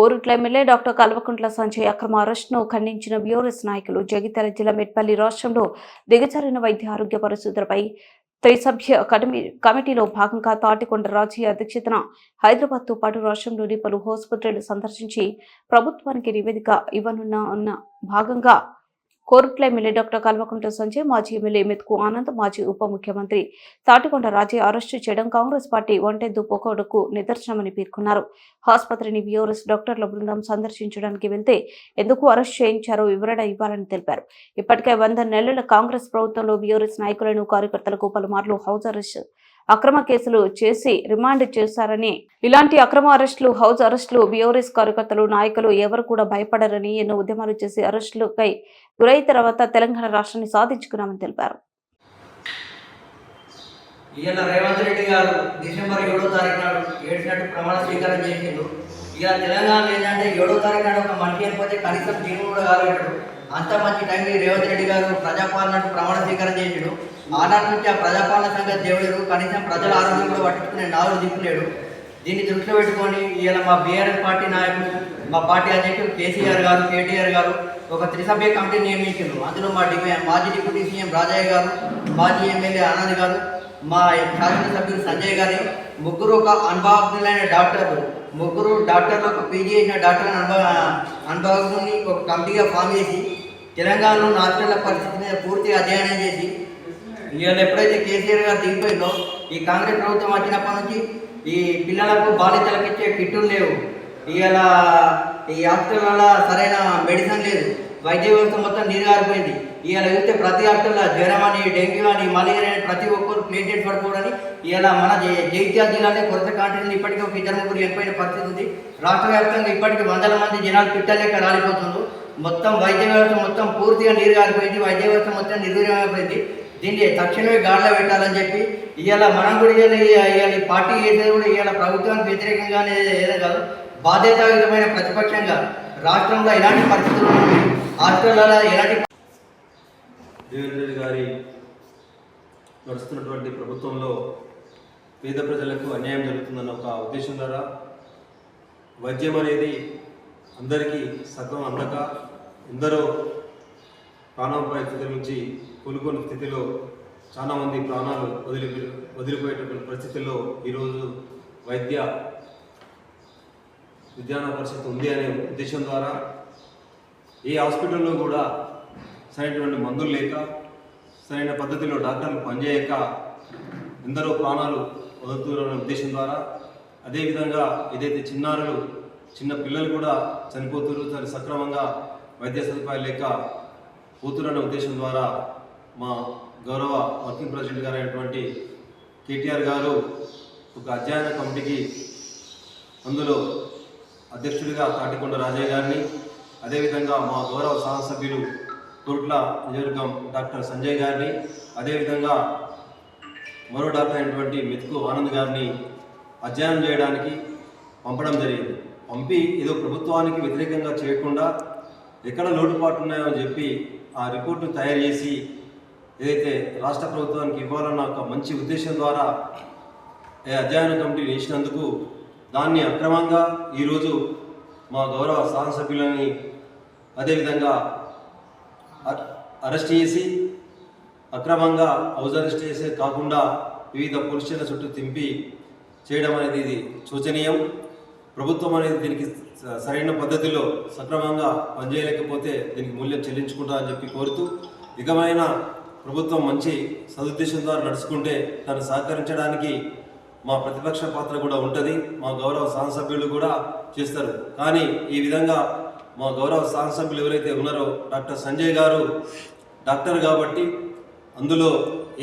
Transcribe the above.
Korutla MLA doctor Kalvakuntla Sanjay అక్రమ అరెస్ట్ను ఖండించిన bureaus నాయకులు జగిత్యాల జిల్లా మెట్పల్లి రాష్ట్రంలో దిగజారిన వైద్య ఆరోగ్య పరిస్థితులపై త్రిసభ్య కమిటీ కమిటీలో భాగంగా తాటికొండ రాజీ అధ్యక్షతన హైదరాబాద్తో పాటు రాష్ట్రంలోని పలు హాస్పిటళ్ళు సందర్శించి ప్రభుత్వానికి నివేదిక ఇవ్వనున్న ఉన్న భాగంగా కోరుట్ల ఎమ్మెల్యే డాక్టర్ కల్వకుంట్ల సంజయ్ మాజీ ఎమ్మెల్యే మెతుకు ఆనంద్ మాజీ ఉప ముఖ్యమంత్రి తాటికొండ రాజీ అరెస్టు చేయడం కాంగ్రెస్ పార్టీ ఒంటెద్దు పోకడకు నిదర్శనమని పేర్కొన్నారు. ఆసుపత్రిని బియోరస్ డాక్టర్ల బృందం సందర్శించడానికి వెళ్తే ఎందుకు అరెస్ట్ చేయించారో వివరణ ఇవ్వాలని తెలిపారు. ఇప్పటికే వంద నెలల కాంగ్రెస్ ప్రభుత్వంలో బియోరస్ నాయకులను కార్యకర్తలకు పలుమార్లు హౌస్ అరెస్ట్ అక్రమ కేసులు చేసి రిమాండ్ చేశారని ఇలాంటి అక్రమ అరెస్టులు హౌస్ అరెస్టులు బియోరెస్ కార్యకర్తలు నాయకులు ఎవరు కూడా భయపడరని ఎన్నో ఉద్యమాలు చేసి అరెస్టులపై గురైన తర్వాత తెలంగాణ రాష్ట్రాన్ని సాధించుకున్నామని తెలిపారు. ఈయన రేవంత్ రెడ్డి గారు డిసెంబర్ ఏడో తారీఖు నాడు ఏడినట్టు ప్రమాణ స్వీకారం చేసిండు. ఇక తెలంగాణ ఏంటంటే ఏడో తారీఖు నాడు ఒక మనిషి అయిపోతే కనీసం జీవం కూడా కాలేడు. అంత మంచి టైంకి రేవంత్ రెడ్డి గారు ప్రజాపాలన ప్రమాణ స్వీకారం చేసిండు. ఆనాటి నుంచి ఆ ప్రజాపాలన సంఘ దేవుడు కనీసం ప్రజల ఆరోగ్యం కూడా పట్టించుకునే నాలుగు దిక్కులేడు దీన్ని దృష్టిలో పెట్టుకొని ఇలా మా బీఆర్ఎస్ పార్టీ నాయకులు మా పార్టీ అధ్యక్షుడు కేసీఆర్ గారు కేటీఆర్ గారు ఒక త్రిసభ్య కమిటీ నియమించారు అందులో మా డిమాండ్ మాజీ డిప్యూటీ సీఎం రాజయ్య గారు మాజీ ఎమ్మెల్యే ఆనంద్ గారు మా శాసనసభ్యులు సంజయ్ గారు ముగ్గురు ఒక అనుభవజ్ఞులైన డాక్టర్లు. ముగ్గురు డాక్టర్లు ఒక పీజీ చేసిన డాక్టర్ అనుభవ అనుభవజ్ఞుని ఒక కమిటీగా ఫామ్ చేసి తెలంగాణలో హాస్పిటల్ పరిస్థితి మీద పూర్తిగా అధ్యయనం చేసి ఇవాళ ఎప్పుడైతే కేసీఆర్ గారు దిగిపోయిందో ఈ కాంగ్రెస్ ప్రభుత్వం వచ్చినప్పటి నుంచి ఈ పిల్లలకు బాలింతలకు ఇచ్చే కిట్టులు లేవు. ఇవాళ ఈ హాస్పిటల్ సరైన మెడిసిన్ లేదు. వైద్య వ్యవస్థ మొత్తం నీరుగారిపోయింది. ఇవాళ చూస్తే ప్రతి హాస్పిటల్లో జ్వరం అని డెంగ్యూ అని మలేరియా అని ప్రతి ఒక్కరు ప్లేటెడ్ పడుకోవడని ఇవాళ మన జై- జిల్లాలో కొరత కాంటీన్లు ఇప్పటికీ ఒక ఇద్దరు ముగ్గురు చనిపోయిన పరిస్థితి ఉంది. రాష్ట్ర వ్యాప్తంగా ఇప్పటికీ వందల మంది జనాలు పిట్టలేక రాలిపోతున్నారు. మొత్తం వైద్య వ్యవస్థ మొత్తం పూర్తిగా నీరుగారిపోయింది. వైద్య వ్యవస్థ మొత్తం నిర్వీర్యమైపోయింది దీన్ని తక్షణమే గాడిలో పెట్టాలని చెప్పి ఇవాళ మనం కూడా ఇవాళ ఇవాళ పార్టీ చేసేది కూడా ఇవాళ ప్రభుత్వానికి వ్యతిరేకంగానే ఏదో కాదు బాధ్యతాయుతమైన ప్రతిపక్షంగా రాష్ట్రంలో ఎలాంటి పరిస్థితులు ఉన్నాయి హాస్టల్లో ఎలాంటి రేవంత్ రెడ్డి గారి నడుస్తున్నటువంటి ప్రభుత్వంలో పేద ప్రజలకు అన్యాయం జరుగుతుందన్న ఒక ఉద్దేశం ద్వారా వైద్యం అనేది అందరికీ సగం అందక ఎందరో ప్రాణాపాయ నుంచి కోలుకున్న స్థితిలో చాలామంది ప్రాణాలు వదిలి వదిలిపోయేటటువంటి పరిస్థితుల్లో ఈరోజు వైద్య విజ్ఞాన పరిస్థితి ఉంది అనే ఉద్దేశం ద్వారా ఏ హాస్పిటల్లో కూడా సరైనటువంటి మందులు లేక సరైన పద్ధతిలో డాక్టర్లు పనిచేయక ఎందరో ప్రాణాలు వదులుతున్న ఉద్దేశం ద్వారా అదేవిధంగా ఏదైతే చిన్నారులు చిన్న పిల్లలు కూడా చనిపోతున్నారు సక్రమంగా వైద్య సదుపాయాలు లేక పోతున్న ఉద్దేశం ద్వారా మా గౌరవ వర్కింగ్ ప్రెసిడెంట్ గారు అయినటువంటి కేటీఆర్ గారు ఒక అధ్యయన కమిటీకి అందులో అధ్యక్షుడిగా తాటికొండ రాజయ్య గారిని అదేవిధంగా మా గౌరవ సహసభ్యులు కురుట్ల నియోజకవర్గం డాక్టర్ సంజయ్ గారిని అదేవిధంగా మరో డాక్టర్ అయినటువంటి మెతుకు ఆనంద్ గారిని అధ్యయనం చేయడానికి పంపడం జరిగింది. పంపి ఏదో ప్రభుత్వానికి వ్యతిరేకంగా చేయకుండా ఎక్కడ లోటుపాట్లు ఉన్నాయో అని చెప్పి ఆ రిపోర్ట్ను తయారు చేసి ఏదైతే రాష్ట్ర ప్రభుత్వానికి ఇవ్వాలన్న ఒక మంచి ఉద్దేశం ద్వారా ఈ అధ్యయన కమిటీ వేసినందుకు దాన్ని అక్రమంగా ఈరోజు మా గౌరవ శాసనసభ్యులని అదేవిధంగా అరెస్ట్ చేసి అక్రమంగా హౌస్ అరెస్ట్ చేసే కాకుండా వివిధ పోలీస్ చుట్టూ తింపి చేయడం అనేది ఇది శోచనీయం. ప్రభుత్వం అనేది దీనికి సరైన పద్ధతిలో సక్రమంగా పనిచేయలేకపోతే దీనికి మూల్యం చెల్లించుకుంటా అని చెప్పి కోరుతూ ఇకమైన ప్రభుత్వం మంచి సదుద్దేశం ద్వారా నడుచుకుంటే తను సహకరించడానికి మా ప్రతిపక్ష పాత్ర కూడా ఉంటుంది. మా గౌరవ సహసభ్యులు కూడా చేస్తారు. కానీ ఈ విధంగా మా గౌరవ సహసభ్యులు ఎవరైతే ఉన్నారో డాక్టర్ సంజయ్ గారు డాక్టర్ కాబట్టి అందులో